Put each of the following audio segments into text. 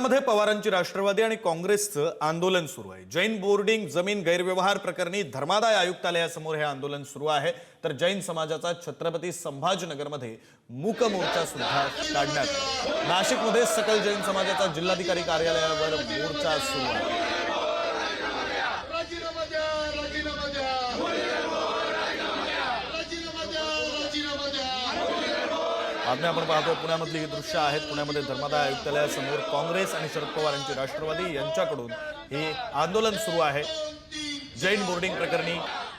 पुण्यामध्ये पवारांची राष्ट्रवादी आणि काँग्रेसचं आंदोलन सुरू आहे. जैन बोर्डिंग जमीन गैरव्यवहार प्रकरणी धर्मादाय आयुक्तालयासमोर हे आंदोलन सुरू आहे. तर जैन समाजाचा छत्रपती संभाजीनगरमध्ये मूक मोर्चा सुद्धा काढण्यात आला. नाशिकमध्ये सकल जैन समाजाचा जिल्हाधिकारी कार्यालयावर मोर्चा सुरू आहे. बातम्या आपण पाहतो पुण्यामधली ही दृश्य आहेत. पुण्यामध्ये धर्मादाय आयुक्तालयासमोर काँग्रेस आणि शरद पवार यांची राष्ट्रवादी यांच्याकडून हे आंदोलन सुरू आहे. जैन बोर्डिंग प्रकरणी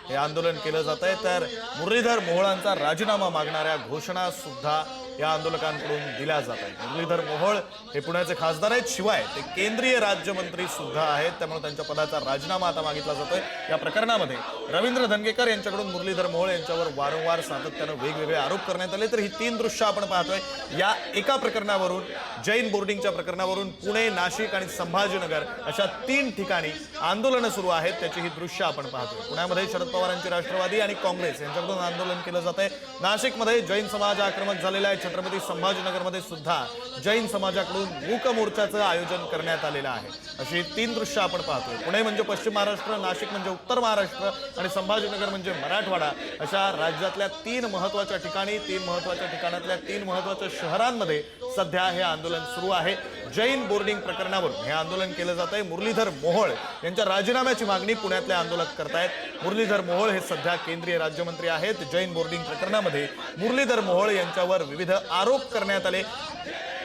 हे आंदोलन केलं जात आहे तर मुरलीधर मोहोळांचा राजीनामा मागणाऱ्या घोषणा सुद्धा या आंदोलकांकडून दिल्या जात आहेत. मुरलीधर मोहोळ हे पुण्याचे खासदार आहेत. शिवाय ते केंद्रीय राज्यमंत्री सुद्धा आहेत. त्यामुळे त्यांच्या पदाचा राजीनामा आता मागितला जातोय. या प्रकरणामध्ये रवींद्र धनगेकर यांच्याकडून मुरलीधर मोहोळ यांच्यावर वारंवार सातत्यानं वेगवेगळे आरोप करण्यात आले. तर ही तीन दृश्य आपण पाहतोय. या एका प्रकरणावरून जैन बोर्डिंगच्या प्रकरणावरून पुणे नाशिक आणि संभाजीनगर अशा तीन ठिकाणी आंदोलनं सुरू आहेत. त्याची ही दृश्य आपण पाहतोय. पुण्यामध्ये शरद पवारांची राष्ट्रवादी आणि काँग्रेस यांच्याकडून आंदोलन केलं जात आहे नाशिकमध्ये जैन समाज आक्रमक झालेला आहे. छत्रपती संभाजीनगरमध्ये सुद्धा जैन समाजाकडून मूक मोर्चाचं आयोजन करण्यात आलेलं आहे. अशी तीन दृश्य आपण पाहतोय. पुणे म्हणजे पश्चिम महाराष्ट्र नाशिक म्हणजे उत्तर महाराष्ट्र आणि संभाजीनगर म्हणजे मराठवाडा अशा राज्यातल्या तीन महत्त्वाच्या ठिकाणी तीन महत्त्वाच्या ठिकाणातल्या तीन महत्त्वाच्या शहरांमध्ये सध्या हे आंदोलन सुरू आहे. जैन बोर्डिंग प्रकरणावरून हे आंदोलन केलं जात आहे. मुरलीधर मोहोळ यांच्या राजीनाम्याची मागणी पुण्यातले आंदोलक करतायत. मुरलीधर मोहोळ हे सध्या केंद्रीय राज्यमंत्री आहेत. जैन बोर्डिंग प्रकरणामध्ये मुरलीधर मोहोळ यांच्यावर विविध आरोप करण्यात आले.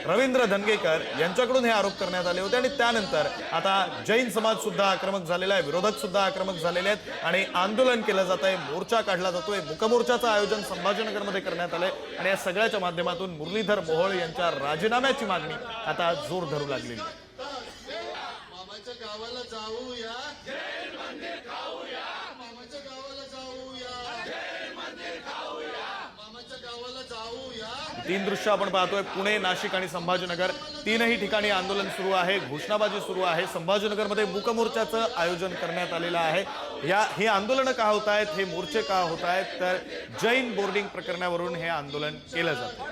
रवींद्र धनगेकर यांच्याकडून हे आरोप करण्यात आले होते आणि त्यानंतर आता जैन समाज सुद्धा आक्रमक झालेला आहे विरोधक सुद्धा आक्रमक झालेले आहेत आणि आंदोलन केलं जात आहे मोर्चा काढला जातोय मुकमोर्चाचं आयोजन संभाजीनगरमध्ये करण्यात आलंय आणि या सगळ्याच्या माध्यमातून मुरलीधर मोहोळ यांच्या राजीनाम्याची मागणी आता जोर धरू लागलेली आहे. तीन दृश्य आपण पाहतोय. पुणे नाशिक आणि संभाजीनगर. तीनही ठिकाणी आंदोलन सुरू आहे. घोषणाबाजी सुरू आहे. संभाजीनगरमध्ये मूकमोर्चाचं आयोजन करण्यात आलेलं आहे. या हे आंदोलनं का होत आहेत हे मोर्चे का होत आहेत तर जैन बोर्डिंग प्रकरणावरून हे आंदोलन केलं जातं.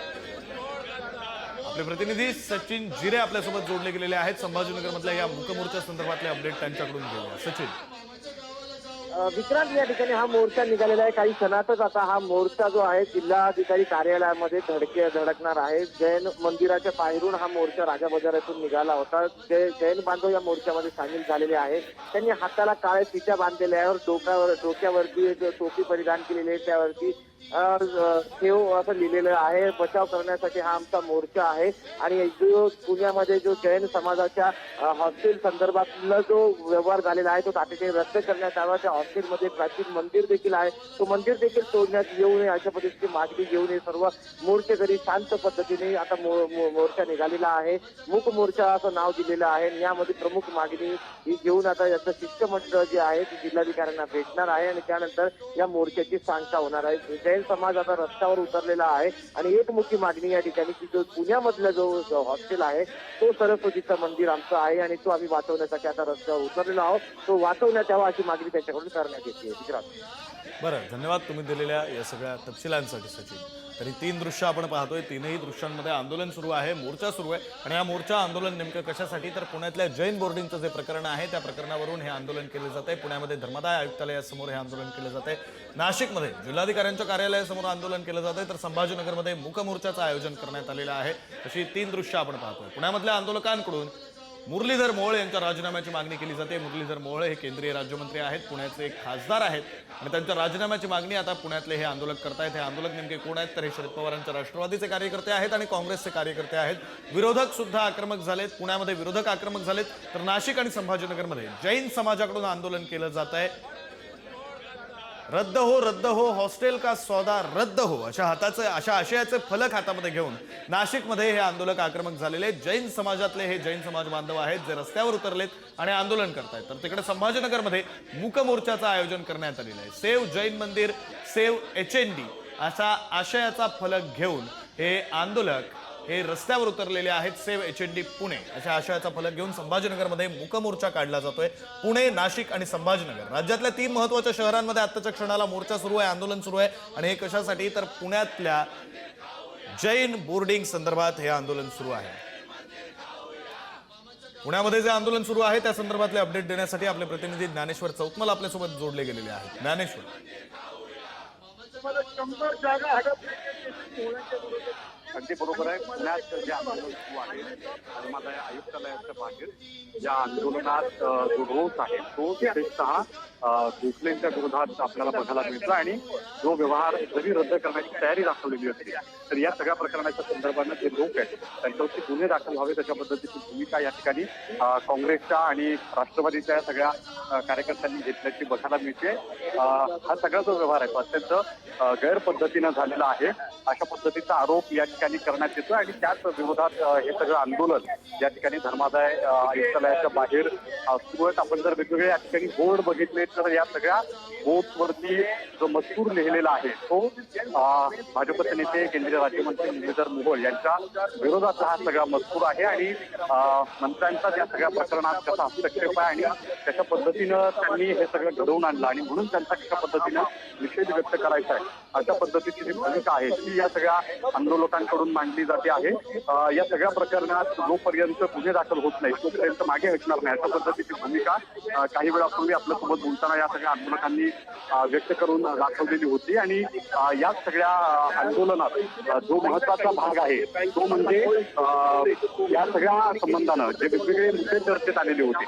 आपले प्रतिनिधी सचिन जिरे आपल्यासोबत जोडले गेलेले आहेत. संभाजीनगरमधल्या या मूकमोर्चा संदर्भातले अपडेट त्यांच्याकडून घेऊया. सचिन. विक्रांत या ठिकाणी हा मोर्चा निघालेला आहे. काही क्षणातच आता हा मोर्चा जो आहे जिल्हाधिकारी कार्यालयामध्ये धडके धडकणार आहे. जैन मंदिराच्या बाहेरून हा मोर्चा राजा बाजारातून निघाला होता. जे जैन बांधव या मोर्चामध्ये सामील झालेले आहे. त्यांनी हाताला काळे फित्या बांधलेल्या आहे डोक्यावर डोक्यावरती टोपी परिधान केलेली आहे. त्यावरती ठेव असं लिहिलेलं आहे बचाव करण्यासाठी हा आमचा मोर्चा आहे. आणि जो पुण्यामध्ये जो जैन समाजाच्या हॉस्टेल संदर्भातला जो व्यवहार झालेला आहे तो तातडीने रद्द करण्यात यावा त्या हॉस्टेलमध्ये प्राचीन मंदिर देखील आहे. तो मंदिर देखील तोडण्यात येऊ नये अशा पद्धतीची मागणी घेऊन हे सर्व मोर्चेकरी शांत पद्धतीने आता मो- मोर्चा निघालेला आहे. मूक मोर्चा असं नाव दिलेलं आहे. यामध्ये प्रमुख मागणी ही घेऊन आता याचं शिष्टमंडळ जे आहे ते जिल्हाधिकाऱ्यांना भेटणार आहे. आणि त्यानंतर या मोर्चाची सांगता होणार आहे. जैन समाज आता रस्त्यावर उतरलेला आहे. आणि एक मोठी मागणी या ठिकाणी की जो पुण्यामधला जो जो हॉस्टेल आहे तो सरस्वतीचं मंदिर आमचं आहे आणि तो आम्ही वाचवण्यासाठी आता रस्त्यावर उतरलेलो आहोत. तो वाचवण्यात यावा अशी मागणी त्यांच्याकडून करण्यात येते. गुजरात. बरं धन्यवाद तुम्ही दिलेल्या या सगळ्या तपशिलांसाठी सचिन. तरी तीन दृश्य आपण पाहतोय. तीनही दृश्यांमध्ये आंदोलन सुरू आहे मोर्चा सुरू आहे. आणि या मोर्चा आंदोलन नेमकं कशासाठी? तर पुण्यातल्या जैन बोर्डिंगचं जे प्रकरण आहे त्या प्रकरणावरून हे आंदोलन केलं जात आहे पुण्यामध्ये धर्मादाय आयुक्तालयासमोर हे आंदोलन केलं जात आहे नाशिकमध्ये जिल्हाधिकाऱ्यांच्या कार्यालयासमोर आंदोलन केलं जात आहे तर संभाजीनगरमध्ये मूक मोर्चाचं आयोजन करण्यात आलेलं आहे. अशी तीन दृश्य आपण पाहतोय. पुण्यामधल्या आंदोलकांकडून मुरलीधर मोहोळ यांच्या राजीनाम्याची मागणी केली जाते. मुरलीधर मोहोळ हे केंद्रीय राज्यमंत्री आहेत पुण्याचे खासदार आहेत. आणि त्यांच्या राजीनाम्याची मागणी आता पुण्यातले हे आंदोलक करतायत. हे आंदोलक नेमके कोण आहेत? तर हे शरद पवारांच्या राष्ट्रवादीचे कार्यकर्ते आहेत आणि काँग्रेसचे कार्यकर्ते आहेत. विरोधक सुद्धा आक्रमक झालेत. पुण्यामध्ये विरोधक आक्रमक झालेत. तर नाशिक आणि संभाजीनगरमध्ये जैन समाजाकडून आंदोलन केलं जात आहे. रद्द हो रद्द हो हॉस्टेल का सौदा रद्द हो अशा हाताचे अशा आशयाचे फलक हातामध्ये घेऊन नाशिकमध्ये हे आंदोलक आक्रमक झालेले आहेत. जैन समाजातले हे जैन समाज बांधव आहेत जे रस्त्यावर उतरलेत आणि आंदोलन करतायत तर तिकडे संभाजीनगरमध्ये मूकमोर्चाचं आयोजन करण्यात आलेलं आहे सेव जैन मंदिर सेव एच एन डी असा आशयाचा फलक घेऊन हे आंदोलक हे रस्त्यावर उतरलेले आहेत save H N D Pune. अशा आशयाचा फलक घेऊन संभाजीनगरमध्ये मूकमोर्चा काढला जातोय. पुणे नाशिक आणि संभाजीनगर. राज्यातल्या तीन महत्त्वाच्या शहरांमध्ये आत्ताच्या क्षणाला मोर्चा सुरू आहे आंदोलन सुरू आहे आणि हे कशासाठी? तर पुण्यातल्या जैन बोर्डिंग संदर्भात हे आंदोलन सुरू आहे. पुण्यामध्ये जे आंदोलन सुरू आहे त्या संदर्भातले अपडेट देण्यासाठी आपले प्रतिनिधी ज्ञानेश्वर चौकमल आपल्यासोबत जोडले गेलेले आहेत. ज्ञानेश्वर. शंभर जागा अगदी बरोबर आहे. पुण्यात जे आंदोलन सुरू आहे धर्मादाय आयुक्तालयाच्या बाहेर या आंदोलनात जो रोष आहे तो विशेषतः गोखलेंच्या विरोधात आपल्याला बघायला मिळतो आणि जो व्यवहार जरी रद्द करण्याची तयारी दाखवलेली असते तर या सगळ्या प्रकरणाच्या संदर्भानं जे लोक आहेत त्यांच्यावरती गुन्हे दाखल व्हावे त्याच्या पद्धतीची भूमिका या ठिकाणी काँग्रेसच्या आणि राष्ट्रवादीच्या या सगळ्या कार्यकर्त्यांनी घेतल्याची बघायला मिळते. हा सगळा जो व्यवहार आहे तो अत्यंत गैरपद्धतीनं झालेला आहे. अशा पद्धतीचा आरोप या ठिकाणी करण्यात येतो आणि त्याच विरोधात हे सगळं आंदोलन या ठिकाणी धर्मादाय आयुक्तालयाच्या बाहेर सुरू आहेत. आपण जर वेगवेगळे या ठिकाणी बोर्ड बघितले तर या सगळ्या बोर्डवरती जो मजकूर लिहिलेला आहे तो भाजपचे नेते केंद्रीय राज्यमंत्री मुरलीधर मोहोळ यांच्या विरोधातला हा सगळा मजकूर आहे आणि मंत्र्यांचा या सगळ्या प्रकरणात कसा हस्तक्षेप आहे आणि कशा पद्धतीनं त्यांनी हे सगळं घडवून आणलं आणि म्हणून त्यांचा कशा पद्धतीनं निषेध व्यक्त करायचा आहे. अशा पद्धतीची जी भूमिका आहे ती या सगळ्या आंदोलकांकडून मांडली जाते आहे. या सगळ्या प्रकरणात जोपर्यंत गुन्हे दाखल होत नाही तोपर्यंत मागे हटणार नाही. अशा पद्धतीची भूमिका काही वेळापूर्वी आपल्यासोबत बोलताना या सगळ्या आंदोलकांनी व्यक्त करून दाखवलेली होती. आणि या सगळ्या आंदोलनात जो महत्त्वाचा भाग आहे तो म्हणजे या सगळ्या संबंधानं जे वेगवेगळे मुद्दे चर्चेत आलेले होते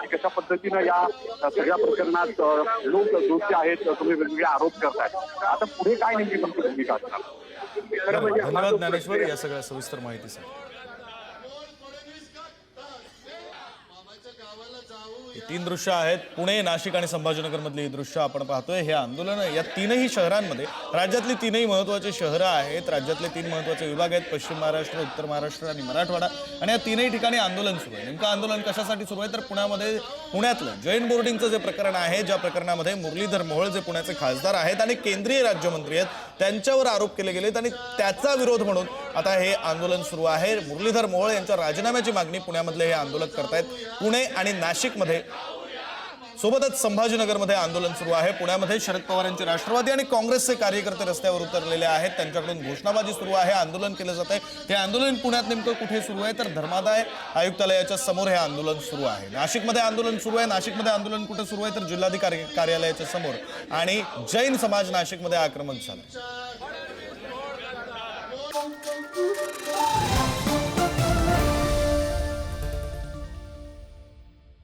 की कशा पद्धतीनं या सगळ्या प्रकरणात लोक दोषी आहेत तुम्ही वेगवेगळे आरोप करताय. आता पुढे काय नेमकी तुमची भूमिका असणार? धन्यवाद ज्ञानेश्वर या सगळ्या सविस्तर माहितीसाठी. ही तीन दृश्य आहेत. पुणे नाशिक आणि संभाजीनगर मधली ही दृश्य आपण पाहतोय. हे आंदोलन या तीनही शहरांमध्ये राज्यातली तीनही महत्वाची शहरं आहेत. राज्यातले तीन महत्त्वाचे विभाग आहेत. पश्चिम महाराष्ट्र उत्तर महाराष्ट्र आणि मराठवाडा. आणि या तीनही ठिकाणी आंदोलन सुरू आहे. नेमकं आंदोलन कशासाठी सुरू आहे? तर पुण्यामध्ये पुण्यातलं जैन बोर्डिंगचं जे प्रकरण आहे ज्या प्रकरणामध्ये मुरलीधर मोहोळ जे पुण्याचे खासदार आहेत आणि केंद्रीय राज्यमंत्री आहेत त्यांच्यावर आरोप केले गेलेत आणि त्याचा विरोध म्हणून आता हे आंदोलन सुरू आहे. मुरलीधर मोहोळ यांच्या राजीनाम्याची मागणी पुण्यामधले हे आंदोलक करतायत. पुणे आणि नाशिकमध्ये सोबतच संभाजीनगरमध्ये आंदोलन सुरू आहे. पुण्यामध्ये शरद पवार यांचे राष्ट्रवादी आणि काँग्रेसचे कार्यकर्ते रस्त्यावर उतरलेले आहेत. त्यांच्याकडून घोषणाबाजी सुरू आहे. आंदोलन केलं जात आहे हे आंदोलन पुण्यात नेमकं कुठे सुरू आहे? तर धर्मादाय आयुक्तालयाच्या समोर हे आंदोलन सुरू आहे. नाशिकमध्ये आंदोलन सुरू आहे. नाशिकमध्ये आंदोलन कुठे सुरू आहे? तर जिल्हाधिकारी कार्यालयाच्या समोर. आणि जैन समाज नाशिकमध्ये आक्रमक झाला